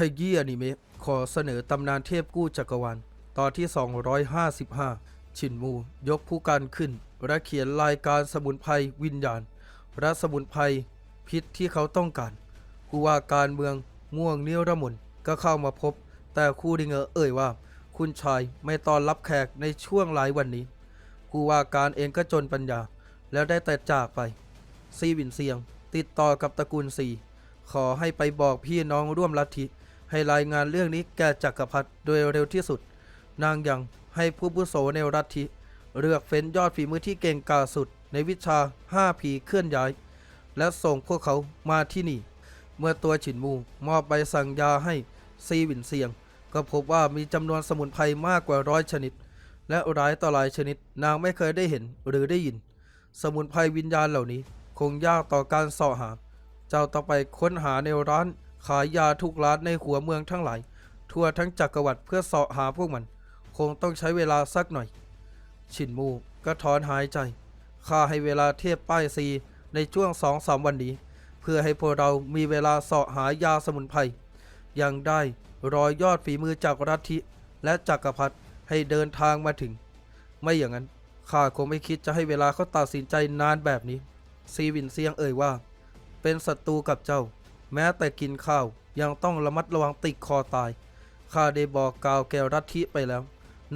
ทยี้อนิเมะขอเสนอตำนานเทพกู้จักรวาลตอนที่ 255 ชินมู ยกผู้กันขึ้น และเขียนรายการสมุนไพรวิญญาณ และสมุนไพรพิษที่เขาต้องการ ผู้ว่าการเมืองม่วงเนียวระมนก็เข้ามาพบ แต่คู่ดิงเงอเอ่ยว่า คุณชายไม่ต้อนรับแขกในช่วงหลายวันนี้ ผู้ว่าการเองก็จนปัญญา แล้วได้แต่จากไป ซีวินเซียง ติดต่อกับตระกูลซีขอให้ไปบอกพี่น้องร่วมลัทธิ ให้รายงานเรื่องนี้แก่จักรพรรดิโดยเร็วที่สุด นางยังให้ผู้บุโสในรัฐทิเลือกเฟ้นยอดฝีมือที่เก่งกาจสุด ในวิชาห้าผีเคลื่อนย้าย และส่งพวกเขามาที่นี่ เมื่อตัวฉินมูมอบใบสั่งยาให้ซีวินเซียง ก็พบว่ามีจำนวนสมุนไพรมากกว่าร้อยชนิด และหลายต่อหลายชนิดนางไม่เคยได้เห็นหรือได้ยิน สมุนไพรวิญญาณเหล่านี้ คงยากต่อการสาะหา เจ้าต้อไปค้นหาในร้าน ขายยาทุกร้านในหัวเมืองทั้งหลาย ทั่วทั้งจักรวรรดิเพื่อเสาะหาพวกมัน คงต้องใช้เวลาสักหน่อย ชินมูก็ถอนหายใจข้าให้เวลาเทียบป้ายซีในช่วงสองสามวันนี้ เพื่อให้พวกเรามีเวลาเสาะหายาสมุนไพรยังได้รอยยอดฝีมือจากรัฐิและจักรพรรดิให้เดินทางมาถึง ไม่อย่างนั้นข้าคงไม่คิดจะให้เวลาเขาตัดสินใจนานแบบนี้ ซีวินเซียงเอ่ยว่า เป็นศัตรูกับเจ้า แม้แต่กินข้าวยังต้องระมัดระวังติดคอตายข้าได้บอกกล่าวแก่รัฐิไปแล้ว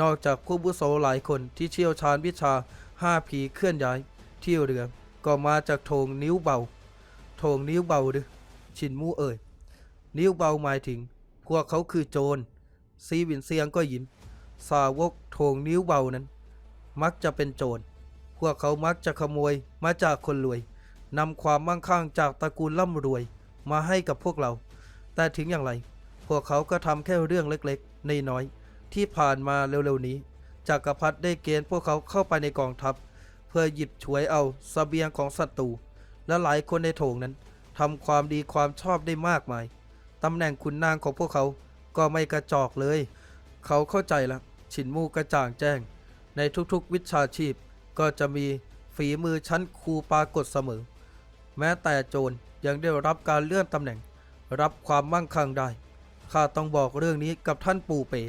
นอกจากผู้บุโสหลายคนที่เชี่ยวชาญวิชาห้าผีเคลื่อนย้าย ที่เรือก็มาจากโถงนิ้วเบาโถงนิ้วเบาหรือชินมูเอ่ย นิ้วเบาหมายถึง พวกเขาคือโจรซีวินเซียงก็ยิ้ม สาวกโถงนิ้วเบานั้น มักจะเป็นโจร พวกเขามักจะขโมยมาจากคนรวยนำความมั่งคั่งจากตระกูลร่ำรวย มาให้กับพวกเรา แต่ถึงอย่างไร พวกเขาก็ทำแค่เรื่องเล็กๆ ในน้อยที่ผ่านมาเร็วๆนี้จักรพรรดิได้เกณฑ์พวกเขาเข้าไปในกองทัพ เพื่อหยิบฉวยเอาเสบียงของศัตรูและหลายคนในโถงนั้นทำความดีความชอบได้มากมายตำแหน่งขุนนางของพวกเขาก็ไม่กระจอกเลย เขาเข้าใจล้วฉินมู่กระจ่างแจ้ง ในทุกๆวิชาชีพก็จะมีฝีมือชั้นครูปรากฏเสมอ แม้แต่โจร ยังได้รับการเลื่อนตำแหน่ง รับความมั่งคั่งได้ ข้าต้องบอกเรื่องนี้กับท่านปู่เป๋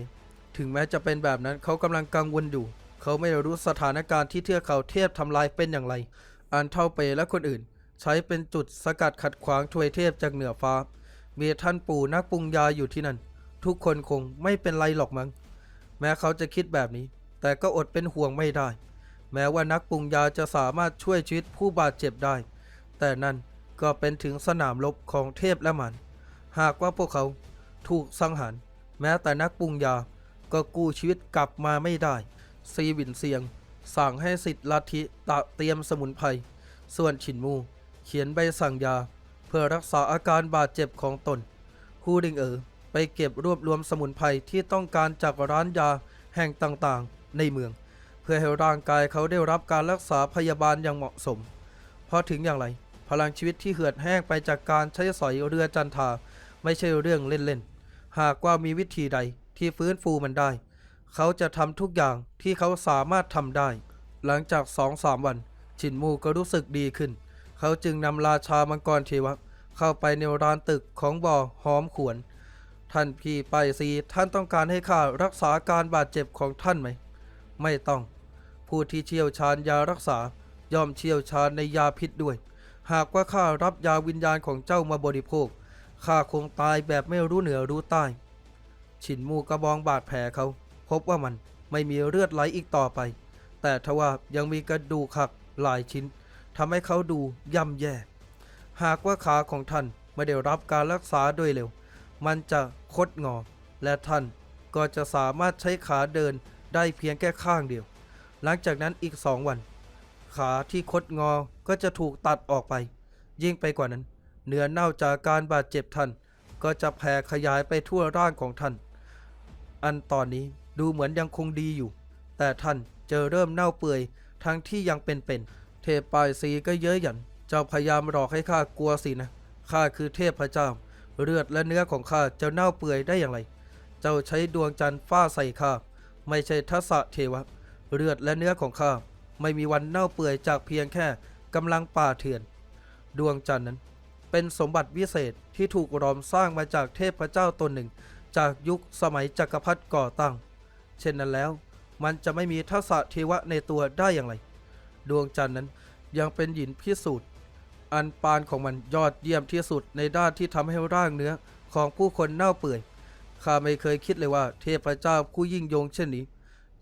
ถึงแม้จะเป็นแบบนั้นเขากำลังกังวลอยู่ เขาไม่รู้สถานการณ์ที่เทือกเขาเทพทำลายเป็นอย่างไร อันเท่าเป๋และคนอื่น ใช้เป็นจุดสกัดขัดขวางทวยเทพจากเหนือฟ้า มีท่านปู่นักปรุงยาอยู่ที่นั่น ทุกคนคงไม่เป็นไรหรอกมั้ง แม้เขาจะคิดแบบนี้ แต่ก็อดเป็นห่วงไม่ได้ แม้ว่านักปรุงยาจะสามารถช่วยชีวิตผู้บาดเจ็บได้ แต่นั่น ก็เป็นถึงสนามรบของเทพและมัน หากว่าพวกเขาถูกสังหาร แม้แต่นักปรุงยาก็กู้ชีวิตกลับมาไม่ได้ ซีวินเซียง สั่งให้สิทธิ์ลัทธิตะเตรียมสมุนไพร ส่วนฉินมู เขียนใบสั่งยา เพื่อรักษาอาการบาดเจ็บของตนฮูดิงเอ๋อไปเก็บรวบรวมสมุนไพรที่ต้องการจากร้านยาแห่งต่างๆ ในเมือง เพื่อให้ร่างกายเขาได้รับการรักษาพยาบาลอย่างเหมาะสม เพราะถึงอย่างไร พลังชีวิตที่เหือดแห้งไปจากการใช้สอยเรือจันทาไม่ใช่เรื่องเล่นๆ หากว่ามีวิธีใดที่ฟื้นฟูมันได้ เขาจะทำทุกอย่างที่เขาสามารถทำได้ หลังจากสองสามวัน ชินมูก็รู้สึกดีขึ้น เขาจึงนำราชามังกรเทวะ เข้าไปในร้านตึกของบ่อหอมขวน ท่านพี่ไปซีท่านต้องการให้ข้ารักษาการบาดเจ็บของท่านไหม ไม่ต้อง ผู้ที่เชี่ยวชาญยารักษาย่อมเชี่ยวชาญในยาพิษด้วย หากว่าข้ารับยาวิญญาณของเจ้ามาบริโภค ข้าคงตายแบบไม่รู้เหนือรู้ใต้ ฉินมูกระบองบาดแผลเขา พบว่ามันไม่มีเลือดไหลอีกต่อไป แต่ทว่ายังมีกระดูกหักหลายชิ้นทำให้เขาดูย่ำแย่ หากว่าขาของท่านไม่ได้รับการรักษาโดยเร็ว มันจะคดงอ และท่านก็จะสามารถใช้ขาเดินได้เพียงแค่ข้างเดียว หลังจากนั้นอีกสองวัน ขาที่คดงอก็จะถูกตัดออกไป ยิ่งไปกว่านั้น เนื้อเน่าจากการบาดเจ็บท่าน ก็จะแผ่ขยายไปทั่วร่างของท่าน อันตอนนี้ดูเหมือนยังคงดีอยู่ แต่ท่านเจอเริ่มเน่าเปื่อยทั้งที่ยังเป็นๆเทพปลายสีก็เย้ยหยัน เจ้าพยายามหลอกให้ข้ากลัวสินะ ข้าคือเทพพระเจ้า เลือดและเนื้อของข้าจะเน่าเปื่อยได้อย่างไร เจ้าใช้ดวงจันทร์ฟ้าใส่ข้า ไม่ใช่ทัศเทวะ เลือดและเนื้อของข้า ไม่มีวันเน่าเปื่อยจากเพียงแค่กำลังป่าเถื่อน ดวงจันทร์นั้น เป็นสมบัติวิเศษที่ถูกรอมสร้างมาจากเทพเจ้าตนหนึ่ง จากยุคสมัยจักรพรรดิก่อตั้ง เช่นนั้นแล้ว มันจะไม่มีทักษะเทวะในตัวได้อย่างไร ดวงจันทร์นั้นยังเป็นหินพิสูจน์ อันปานของมันยอดเยี่ยมที่สุดในด้านที่ทำให้ร่างเนื้อของผู้คนเน่าเปื่อยข้าไม่เคยคิดเลยว่าเทพเจ้าผู้ยิ่งยงเช่นนี้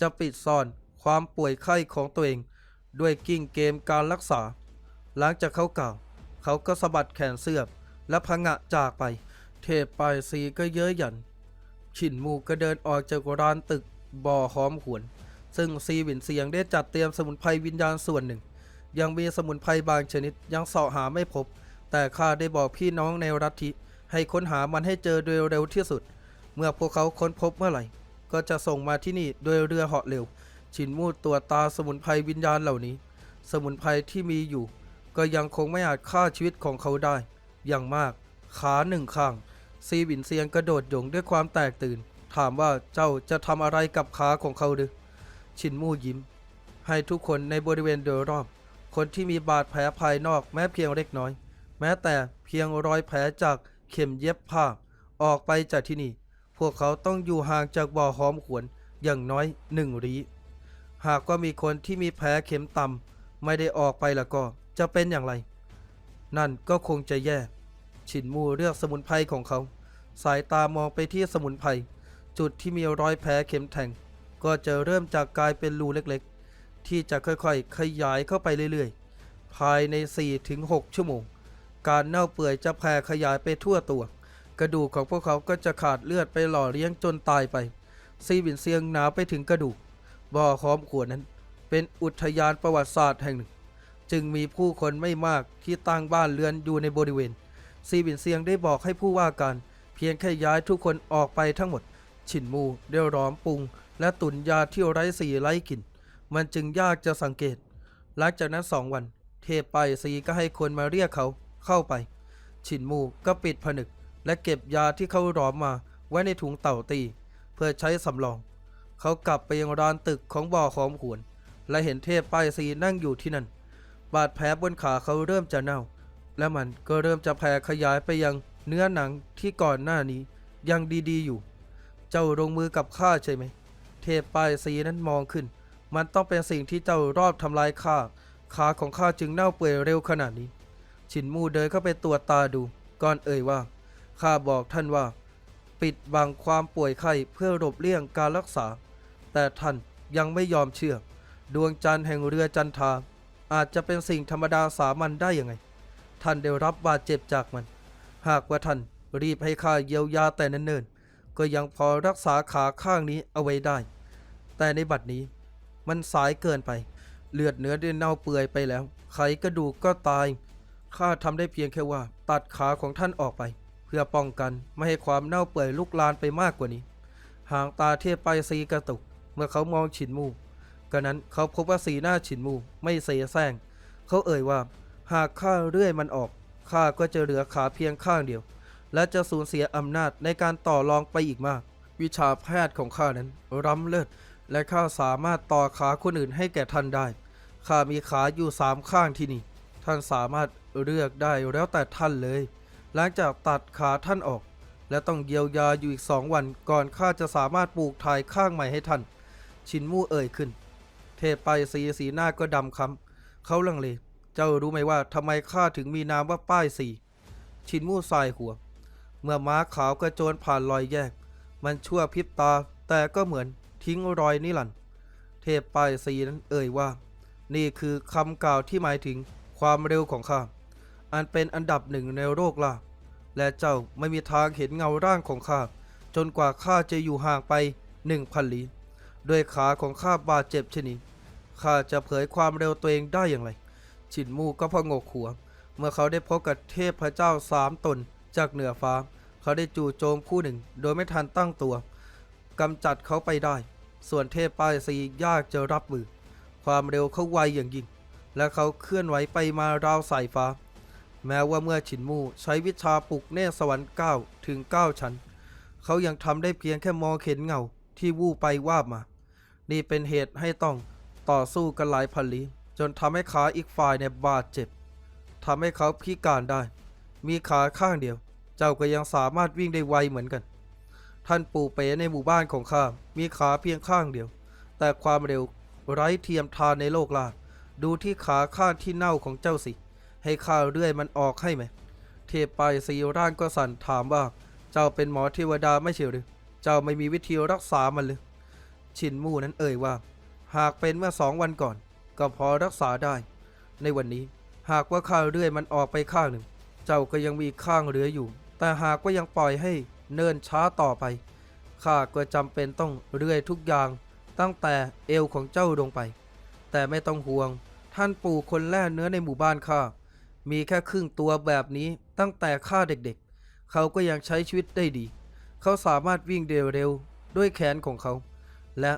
จะปิดซ่อน ความป่วยไข้ของตัวเอง ด้วยกิ้งเกมการรักษา หลังจากเขากล่าว เขาก็สะบัดแขนเสื้อและพงะจากไป เทพปลายสีก็เย้ยหยัน ฉินมูก็เดินออกจากร้านตึกบ่อหอมหวน ซึ่งซีหวินเสียงได้จัดเตรียมสมุนไพรวิญญาณส่วนหนึ่ง ยังมีสมุนไพรบางชนิดยังเสาะหาไม่พบ แต่ข้าได้บอกพี่น้องในรัฐทิให้ค้นหามันให้เจอโดยเร็วที่สุด เมื่อพวกเขาค้นพบเมื่อไหร่ ก็จะส่งมาที่นี่โดยเรือเหาะเร็ว ฉินมูดตรวตาสมุนไพรวิญญาณเหล่านี้ สมุนไพรที่มีอยู่ ก็ยังคงไม่อาจฆ่าชีวิตของเขาได้ อย่างมาก ขาหนึ่งข้าง ซีหวินเซียงกระโดดหยงด้วยความแตกตื่น ถามว่าเจ้าจะทำอะไรกับขาของเขาหรือชินมูยิ้ม ให้ทุกคนในบริเวณโดยรอบ คนที่มีบาดแผลภายนอกแม้เพียงเล็กน้อย แม้แต่เพียงรอยแผลจากเข็มเย็บผ้าออกไปจากที่นี่ พวกเขาต้องอยู่ห่างจากบ่อหอมหวนอย่างน้อยหนึ่งรี หากก็มีคนที่มีแผลเข็มต่ำไม่ได้ออกไปแล้วก็จะเป็นอย่างไร นั่นก็คงจะแย่ฉินมูเลือกสมุนไพรของเขา สายตามองไปที่สมุนไพรจุดที่มีรอยแผลเข็มแทง ก็จะเริ่มจากกลายเป็นรูเล็กๆ ที่จะค่อยๆ ขยายเข้าไปเรื่อยๆ ภายใน 4-6 ชั่วโมง การเน่าเปื่อยจะแผ่ขยายไปทั่วตัว กระดูกของพวกเขาก็จะขาดเลือดไปหล่อเลี้ยงจนตายไป ซีบินเซียงหนาไปถึงกระดูก บ่อหอมขวดนั้น เป็นอุทยานประวัติศาสตร์แห่งหนึ่ง จึงมีผู้คนไม่มากที่ตั้งบ้านเรือนอยู่ในบริเวณ ซีบินเซียงได้บอกให้ผู้ว่าการ เพียงแค่ย้ายทุกคนออกไปทั้งหมด ฉินมูได้ร้อมปรุง และตุนยาที่ไร้สีไร้กลิ่น มันจึงยากจะสังเกต หลังจากนั้นสองวัน เทไปซีก็ให้คนมาเรียกเขาเข้าไป ฉินมูก็ปิดผนึก และเก็บยาที่เขาร้อมมาไว้ในถุงเต่าตี เพื่อใช้สำรอง เขากลับไปยังรานตึกของบ่อหอมหวน และเห็นเทพป้ายซีนั่งอยู่ที่นั่น บาดแผลบนขาเขาเริ่มจะเน่า และมันก็เริ่มจะแผ่ขยายไปยังเนื้อหนังที่ก่อนหน้านี้ยังดีๆอยู่ เจ้าลงมือกับข้าใช่ไหม เทพป้ายสีนั้นมองขึ้น มันต้องเป็นสิ่งที่เจ้ารอบทำลายข้า ขาของข้าจึงเน่าเปื่อยเร็วขนาดนี้ฉินมู่เดินเข้าไปตรวจตาดู ก่อนเอ่ยว่า ข้าบอกท่านว่า ปิดบังความป่วยไข้เพื่อหลบเลี่ยงการรักษา แต่ท่านยังไม่ยอมเชื่อ ดวงจันทร์แห่งเรือจันทา อาจจะเป็นสิ่งธรรมดาสามัญได้ยังไง ท่านได้รับบาดเจ็บจากมัน หากว่าท่านรีบให้ข้าเยียวยาแต่เนิ่นๆก็ยังพอรักษาขาข้างนี้เอาไว้ได้ แต่ในบัดนี้มันสายเกินไป เลือดเนื้อได้เน่าเปื่อยไปแล้วไขกระดูกก็ตายข้าทำได้เพียงแค่ว่า ตัดขาของท่านออกไป เพื่อป้องกันไม่ให้ความเน่าเปื่อยลุกลามไปมากกว่านี้ หางตาเทพไปซีกระตุก เมื่อเขามองฉินมูกระนั้นเขาพบว่าสีหน้าฉินมูไม่เสแสร้งเขาเอ่ยว่า หากข้าเลื่อยมันออกข้าก็จะเหลือขาเพียงข้างเดียว และจะสูญเสียอำนาจในการต่อรองไปอีกมาก วิชาแพทย์ของข้านั้นร้ำเลิศและข้าสามารถต่อขาคนอื่นให้แก่ท่านได้ข้ามีขาอยู่สามข้างที่นี่ ท่านสามารถเลือกได้แล้วแต่ท่านเลย หลังจากตัดขาท่านออก และต้องเยียวยาอยู่อีกสองวันก่อนข้าจะสามารถปลูกถ่ายข้างใหม่ให้ท่าน ชินมู่เอ่ยขึ้น เทพไปสีสีหน้าก็ดำคำเขาลังเล เจ้ารู้ไหมว่าทำไมข้าถึงมีนามว่าป้ายสี ชินมู่สายหัว เมื่อม้าขาวกระโจนผ่านรอยแยก มันชั่วพริบตา แต่ก็เหมือนทิ้งรอยนิรันเทพป้ายสีนั้นเอ่ยว่า นี่คือคำกล่าวที่หมายถึงความเร็วของข้า อันเป็นอันดับหนึ่งในโลกล่าและเจ้าไม่มีทางเห็นเงาร่างของข้าจนกว่าข้าจะอยู่ห่างไปหนึ่งพันลี้ ด้วยขาของข้าบาดเจ็บชนิดข้าจะเผยความเร็วตัวเองได้อย่างไร ฉินมูก็พองกหัว เมื่อเขาได้พบกับเทพพระเจ้าสามตนจากเหนือฟ้า เขาได้จู่โจมผู้หนึ่ง โดยไม่ทันตั้งตัวกำจัดเขาไปได้ ส่วนเทพป้ายสียากจะรับมือ ความเร็วเขาไวอย่างยิ่ง และเขาเคลื่อนไหวไปมาราวสายฟ้า แม้ว่าเมื่อฉินมู่ใช้วิชาปลุกเนสวรรค์9ถึง9ชั้น เขายังทำได้เพียงแค่มองเห็นเงาที่วูบไปว่ามา นี่เป็นเหตุให้ต้องต่อสู้กันหลายพันลี้จนทำให้ขาอีกฝ่ายเนี่ยบาดเจ็บทำให้เขาพิการได้ มีขาข้างเดียว เจ้าก็ยังสามารถวิ่งได้ไวเหมือนกัน ท่านปู่เป๋ในหมู่บ้านของข้ามีขาเพียงข้างเดียว แต่ความเร็วไร้เทียมทานในโลกลาดูที่ขาข้างที่เน่าของเจ้าสิ ให้ข้าเลื่อยมันออกให้ไหม เทพไปสีร่างก็สั่นถามว่า เจ้าเป็นหมอเทวดาไม่ใช่หรือ เจ้าไม่มีวิธีรักษามันหรือ ชินมู่นั้นเอ่ยว่า หากเป็นเมื่อสองวันก่อน ก็พอรักษาได้ ในวันนี้หากว่าข้าเลื่อยมันออกไปข้างหนึ่ง เจ้าก็ยังมีข้างเหลืออยู่ แต่หากว่ายังปล่อยให้เนิ่นช้าต่อไปข้าก็จำเป็นต้องเลื่อยทุกอย่าง ตั้งแต่เอวของเจ้าลงไป แต่ไม่ต้องห่วง ท่านปู่คนแรกเนื้อในหมู่บ้านข้ามีแค่ครึ่งตัวแบบนี้ตั้งแต่ข้าเด็กๆ เขาก็ยังใช้ชีวิตได้ดี เขาสามารถวิ่งเร็วๆด้วยแขนของเขา และ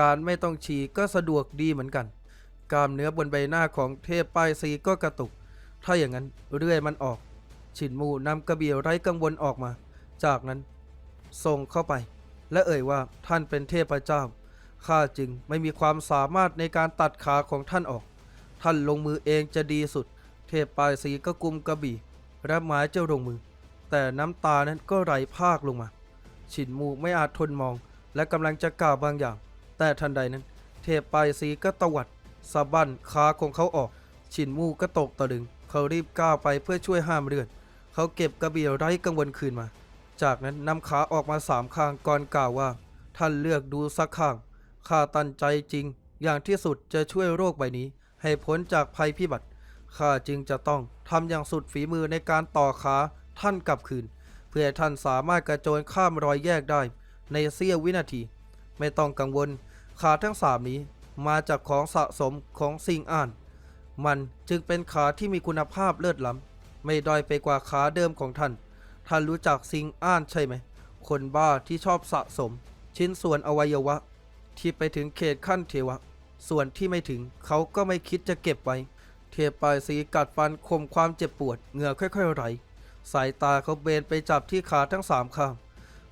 การไม่ต้องฉี่ก็สะดวกดีเหมือนกัน กล้ามเนื้อบนใบหน้าของเทพป้ายซีก็กระตุก ถ้าอย่างนั้นเรื่อยมันออกฉินมูนำกระเบี่ยวไร้กังวลออกมา จากนั้นส่งเข้าไป และเอ่ยว่าท่านเป็นเทพเจ้าข้าจึงไม่มีความสามารถในการตัดขาของท่านออก ท่านลงมือเองจะดีสุด เทพปลายสีก็กุมกระบี่และหมายเจ้าลงมือ แต่น้ำตานั้นก็ไหลพากลงมาฉินมูไม่อาจทนมอง และกำลังจะกล่าวบางอย่าง แต่ทันใดนั้น เทพปลายสีก็ตวัดสะบั้นขาของเขาออกฉินมูก็ตกตะลึง เขารีบก้าวไปเพื่อช่วยห้ามเลือด เขาเก็บกระเบี่ยวไร้กังวลคืนมา จากนั้นนำขาออกมาสามข้างก่อนกล่าวว่า ท่านเลือกดูสักข้างข้าตั้งใจจริง อย่างที่สุดจะช่วยโรคใบนี้ ให้พ้นจากภัยพิบัติข้าจึงจะต้องทำอย่างสุดฝีมือในการต่อขาท่านกลับคืน เพื่อท่านสามารถกระโจนข้ามรอยแยกได้ ในเสี้ยววินาที ไม่ต้องกังวล ขาทั้งสามนี้มาจากของสะสมของซิงอ่าน มันจึงเป็นขาที่มีคุณภาพเลิศล้ำไม่ด้อยไปกว่าขาเดิมของท่าน ท่านรู้จักซิงอ่านใช่ไหม คนบ้าที่ชอบสะสม ชิ้นส่วนอวัยวะ ที่ไปถึงเขตขั้นเทวะ ส่วนที่ไม่ถึงเขาก็ไม่คิดจะเก็บไว้ เทปายสีกัดฟันข่มความเจ็บปวดเหงื่อค่อยๆไหลสายตาเขาเบนไปจับที่ขาทั้งสามข้าง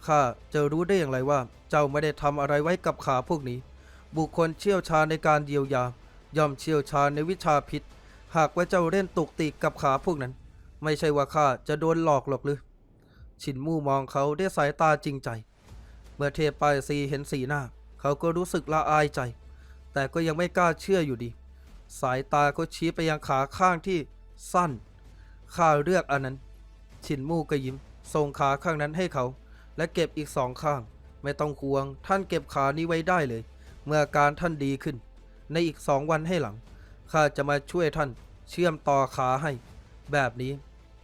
ข้าจะรู้ได้อย่างไรว่า เจ้าไม่ได้ทำอะไรไว้กับขาพวกนี้ บุคคลเชี่ยวชาญในการเยียวยา ย่อมเชี่ยวชาญในวิชาพิษ หากว่าเจ้าเล่นตุกติกกับขาพวกนั้น ไม่ใช่ว่าข้าจะโดนหลอกหรอกหรือชินมู่มองเขาด้วยสายตาจริงใจ เมื่อเทพปายซีเห็นสีหน้า เขาก็รู้สึกละอายใจ แต่ก็ยังไม่กล้าเชื่ออยู่ดี สายตาเขาชี้ไปยังขาข้างที่สั้น ข้าเลือกอันนั้น ชินมู่ก็ยิ้มส่งขาข้างนั้นให้เขา และเก็บอีกสองข้าง ไม่ต้องห่วง ท่านเก็บขานี้ไว้ได้เลย เมื่อการท่านดีขึ้น ในอีกสองวันให้หลัง ข้าจะมาช่วยท่านเชื่อมต่อขาให้ แบบนี้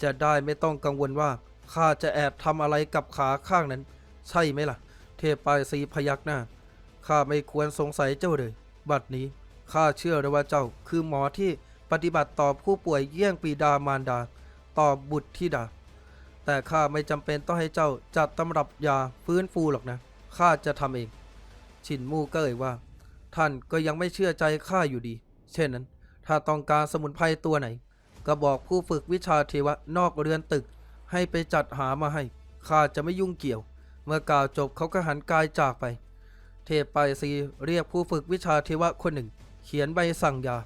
จะได้ไม่ต้องกังวลว่าข้าจะแอบทำอะไรกับขาข้างนั้น ใช่ไหมล่ะ เทพปายสีพยักหน้าข้าไม่ควรสงสัยเจ้าเลย บัดนี้ข้าเชื่อเลยว่าเจ้า คือหมอที่ปฏิบัติต่อผู้ป่วยเยี่ยงปีดามารดา ต่อบุตรธิดา แต่ข้าไม่จำเป็นต้องให้เจ้าจัดตำรับยาฟื้นฟูหรอกนะ ข้าจะทำเองฉินมู่ก็เอ่ยว่า ท่านก็ยังไม่เชื่อใจข้าอยู่ดี เช่นนั้น ถ้าต้องการสมุนไพรตัวไหน ก็บอกผู้ฝึกวิชาเทวะนอกเรือนตึก ให้ไปจัดหามาให้ ข้าจะไม่ยุ่งเกี่ยว เมื่อกล่าวจบเขาก็หันกายจากไป เทพไปซีเรียกผู้ฝึกวิชาเทวะคนหนึ่ง เขียนใบสั่งยา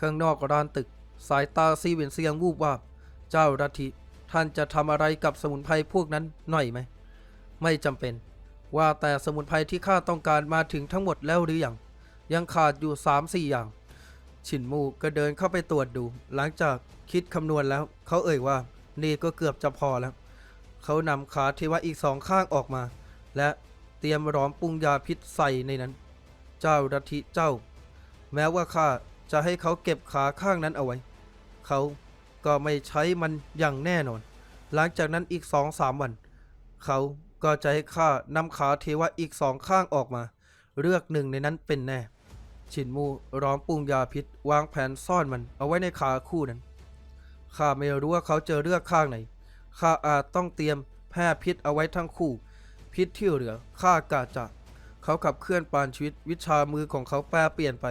ข้างนอกร้านตึก สายตาซีเวียนเซียงวูบวาบ เจ้ารัทิ ท่านจะทำอะไรกับสมุนไพรพวกนั้นหน่อยไหม ไม่จำเป็น ว่าแต่สมุนไพรที่ข้าต้องการมาถึงทั้งหมดแล้วหรือยัง ยังขาดอยู่สามสี่อย่างฉินมูก็เดินเข้าไปตรวจดู หลังจากคิดคำนวณแล้ว เขาเอ่ยว่า นี่ก็เกือบจะพอแล้ว เขานำขาเทวะอีกสองข้างออกมา และเตรียมร้อมปรุงยาพิษใส่ในนั้น เจ้ารัทิเจ้า แม้ว่าข้าจะให้เขาเก็บขาข้างนั้นเอาไว้ เขา ก็ไม่ใช้มันอย่างแน่นอน หลังจากนั้นอีกสองสามวัน เขาก็จะให้ข้านำขาเทวะอีกสองข้างออกมา เลือกหนึ่งในนั้นเป็นแน่ฉินมูร้อมปรุงยาพิษ วางแผนซ่อนมันเอาไว้ในขาคู่นั้นข้าไม่รู้ว่าเขาจะเลือกข้างไหนข้าอาจต้องเตรียมแพร่พิษเอาไว้ทั้งคู่ พิษที่เหลือข้ากาจะเขาขับเคลื่อนปานชีวิตวิชามือของเขาแปรเปลี่ยนไป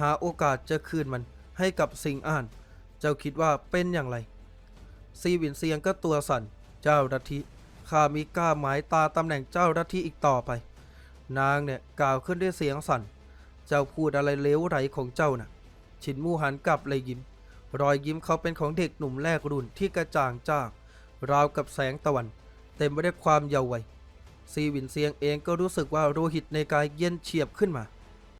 หาโอกาสจะคืนมันให้กับสิงอ่าน จ้าคิดว่าเป็นอย่างไร ซีวินเซียงก็ตัวสั่น เจ้ารัทิข้ามีกล้าหมายตาตำแหน่งเจ้ารัทิอีกต่อไป นางเนี่ยกล่าวขึ้นด้วยเสียงสั่น เจ้าพูดอะไรเลวไหลของเจ้าน่ะฉินมู่หันกลับเลยยิ้ม รอยยิ้มเขาเป็นของเด็กหนุ่มแรกรุ่นที่กระจ่างจ้าราวกับแสงตะวัน เต็มไปด้วยความเยาว์วัยซีวินเซียงเองก็รู้สึกว่าโลหิตในกายเย็นเฉียบขึ้นมา